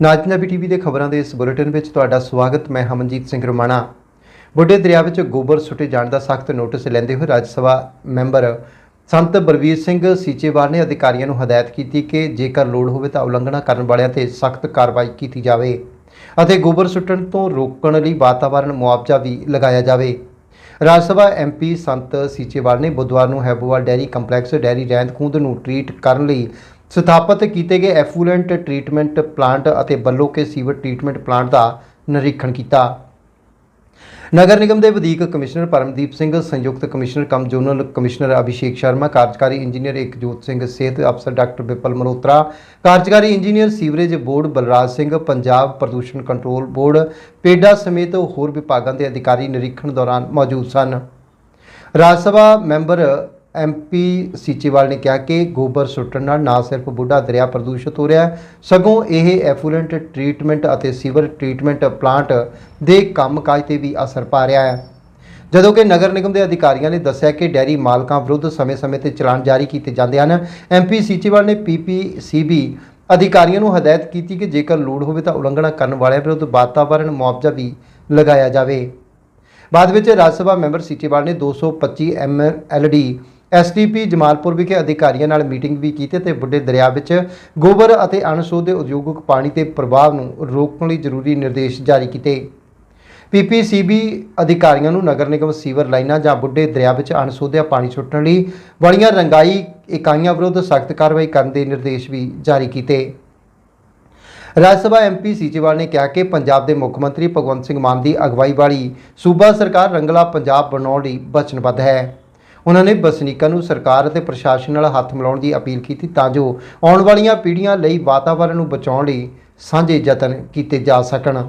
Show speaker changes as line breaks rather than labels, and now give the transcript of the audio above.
ਨਾਜ Punjabi TV ਦੇ ਖਬਰਾਂ ਦੇ ਇਸ ਬੁਲੇਟਿਨ ਵਿੱਚ ਤੁਹਾਡਾ ਸਵਾਗਤ, ਮੈਂ ਹਮਨਜੀਤ ਸਿੰਘ ਰਮਾਣਾ। ਬੁੱਢੇ ਦਰਿਆ ਵਿੱਚ ਗੋਬਰ ਸੁੱਟੇ ਜਾਣ ਦਾ ਸਖਤ ਨੋਟਿਸ ਲੈਂਦੇ ਹੋਏ ਰਾਜ ਸਭਾ ਮੈਂਬਰ ਸੰਤ ਬਲਵੀਰ ਸਿੰਘ ਸੀਚੇਵਾਲ ਨੇ ਅਧਿਕਾਰੀਆਂ ਨੂੰ ਹਦਾਇਤ ਕੀਤੀ ਕਿ ਜੇਕਰ ਲੋੜ ਹੋਵੇ ਤਾਂ ਉਲੰਘਣਾ ਕਰਨ ਵਾਲਿਆਂ ਤੇ ਸਖਤ ਕਾਰਵਾਈ ਕੀਤੀ ਜਾਵੇ ਅਤੇ ਗੋਬਰ ਸੁੱਟਣ ਤੋਂ ਰੋਕਣ ਲਈ ਵਾਤਾਵਰਣ ਮੁਆਵਜ਼ਾ ਵੀ ਲਗਾਇਆ ਜਾਵੇ। ਰਾਜ ਸਭਾ ਐਮਪੀ ਸੰਤ ਸੀਚੇਵਾਲ ਨੇ ਬੁੱਧਵਾਰ ਨੂੰ ਹੈਬੋਵਾਲ ਡੈਰੀ ਕੰਪਲੈਕਸ ਡੈਰੀ ਰਹਿੰਦ ਖੂੰਦ ਨੂੰ ਟ੍ਰੀਟ ਕਰਨ ਲਈ ਸਥਾਪਿਤ ਕੀਤੇ ਗਏ ਐਫੂਲੈਂਟ ਟ੍ਰੀਟਮੈਂਟ ਪਲਾਂਟ ਅਤੇ Ballo Ke sewer treatment plant ਦਾ ਨਿਰੀਖਣ ਕੀਤਾ। ਨਗਰ ਨਿਗਮ ਦੇ ਵਧੀਕ ਕਮਿਸ਼ਨਰ ਪਰਮਦੀਪ ਸਿੰਘ, ਸੰਯੁਕਤ commissioner cum zonal commissioner Abhishek Sharma, ਕਾਰਜਕਾਰੀ ਇੰਜੀਨੀਅਰ ਇਕਜੋਤ ਸਿੰਘ ਸਿਹਤ ਅਫਸਰ ਡਾਕਟਰ ਵਿਪਲ ਮਲਹੋਤਰਾ, ਕਾਰਜਕਾਰੀ engineer sewerage board Balraj Singh, Punjab ਪ੍ਰਦੂਸ਼ਣ ਕੰਟਰੋਲ ਬੋਰਡ, ਪੇਡਾ ਸਮੇਤ ਹੋਰ ਵਿਭਾਗਾਂ ਦੇ ਅਧਿਕਾਰੀ ਨਿਰੀਖਣ ਦੌਰਾਨ ਮੌਜੂਦ ਸਨ। ਰਾਜ ਸਭਾ ਮੈਂਬਰ ਐਮਪੀ ਸੀਚੇਵਾਲ ਨੇ ਕਿਹਾ ਕਿ ਗੋਬਰ ਸੁੱਟਣ ਨਾਲ ਨਾ ਸਿਰਫ ਬੁੱਢਾ ਦਰਿਆ ਪ੍ਰਦੂਸ਼ਿਤ ਹੋ ਰਿਹਾ ਹੈ, ਸਗੋਂ ਇਹ ਐਫੂਲੈਂਟ ਟ੍ਰੀਟਮੈਂਟ ਅਤੇ ਸੀਵਰ ਟ੍ਰੀਟਮੈਂਟ ਪਲਾਂਟ ਦੇ ਕੰਮਕਾਜ ਤੇ ਵੀ ਅਸਰ ਪਾ ਰਿਹਾ ਹੈ। ਜਦੋਂ ਕਿ ਨਗਰ ਨਿਗਮ ਦੇ ਅਧਿਕਾਰੀਆਂ ਨੇ ਦੱਸਿਆ ਕਿ ਡੈਰੀ ਮਾਲਕਾਂ ਵਿਰੁੱਧ ਸਮੇਂ-ਸਮੇਂ ਤੇ ਚਲਾਨ ਜਾਰੀ ਕੀਤੇ ਜਾਂਦੇ ਹਨ। ਐਮਪੀ ਸੀਚੇਵਾਲ ਨੇ ਪੀਪੀਸੀਬੀ ਅਧਿਕਾਰੀਆਂ ਨੂੰ ਹਦਾਇਤ ਕੀਤੀ ਕਿ ਜੇਕਰ ਲੋੜ ਹੋਵੇ ਤਾਂ ਉਲੰਘਣਾ ਕਰਨ ਵਾਲਿਆਂ ਵਿਰੁੱਧ ਵਾਤਾਵਰਣ ਮੁਆਵਜ਼ਾ ਵੀ ਲਗਾਇਆ ਜਾਵੇ। ਬਾਅਦ ਵਿੱਚ ਰਾਜ ਸਭਾ ਮੈਂਬਰ ਸੀਚੇਵਾਲ ਨੇ 225 ਐਮਐਲਡੀ ਐਸਟੀਪੀ ਜਮਾਲਪੁਰ ਵਿਖੇ ਅਧਿਕਾਰੀਆਂ ਨਾਲ ਮੀਟਿੰਗ ਵੀ ਕੀਤੀ ਤੇ ਬੁੱਢੇ ਦਰਿਆ ਵਿੱਚ ਗੋਬਰ ਅਤੇ ਅਣਸ਼ੋਧੇ ਉਦਯੋਗਿਕ ਪਾਣੀ ਦੇ ਪ੍ਰਭਾਵ ਨੂੰ ਰੋਕਣ ਲਈ ਜ਼ਰੂਰੀ ਨਿਰਦੇਸ਼ ਜਾਰੀ ਕੀਤੇ। ਪੀਪੀਸੀਬੀ ਅਧਿਕਾਰੀਆਂ ਨੂੰ ਨਗਰ ਨਿਗਮ ਸੀਵਰ ਲਾਈਨਾਂ ਜਾਂ ਬੁੱਢੇ ਦਰਿਆ ਵਿੱਚ ਅਣਸੋਧਿਆ ਪਾਣੀ ਸੁੱਟਣ ਲਈ ਵਾਲੀਆਂ ਰੰਗਾਈ ਇਕਾਈਆਂ ਵਿਰੁੱਧ ਸਖਤ ਕਾਰਵਾਈ ਕਰਨ ਦੇ ਨਿਰਦੇਸ਼ ਵੀ ਜਾਰੀ ਕੀਤੇ। ਰਾਜ ਸਭਾ ਐਮਪੀ ਸੀਜੇਵਾਲ ਨੇ ਕਿਹਾ ਕਿ ਪੰਜਾਬ ਦੇ ਮੁੱਖ ਮੰਤਰੀ ਭਗਵੰਤ ਸਿੰਘ ਮਾਨ ਦੀ ਅਗਵਾਈ ਵਾਲੀ ਸੂਬਾ ਸਰਕਾਰ ਰੰਗਲਾ ਪੰਜਾਬ ਬਣਾਉਣ ਲਈ ਵਚਨਬੱਧ ਹੈ। ਉਹਨਾਂ ਨੇ ਵਸਨੀਕਾਂ ਨੂੰ ਸਰਕਾਰ ਅਤੇ ਪ੍ਰਸ਼ਾਸਨ ਨਾਲ ਹੱਥ ਮਿਲਾਉਣ ਦੀ ਅਪੀਲ ਕੀਤੀ ਤਾਂ ਜੋ ਆਉਣ ਵਾਲੀਆਂ ਪੀੜ੍ਹੀਆਂ ਲਈ ਵਾਤਾਵਰਣ ਨੂੰ ਬਚਾਉਣ ਲਈ ਸਾਂਝੇ ਯਤਨ ਕੀਤੇ ਜਾ ਸਕਣ।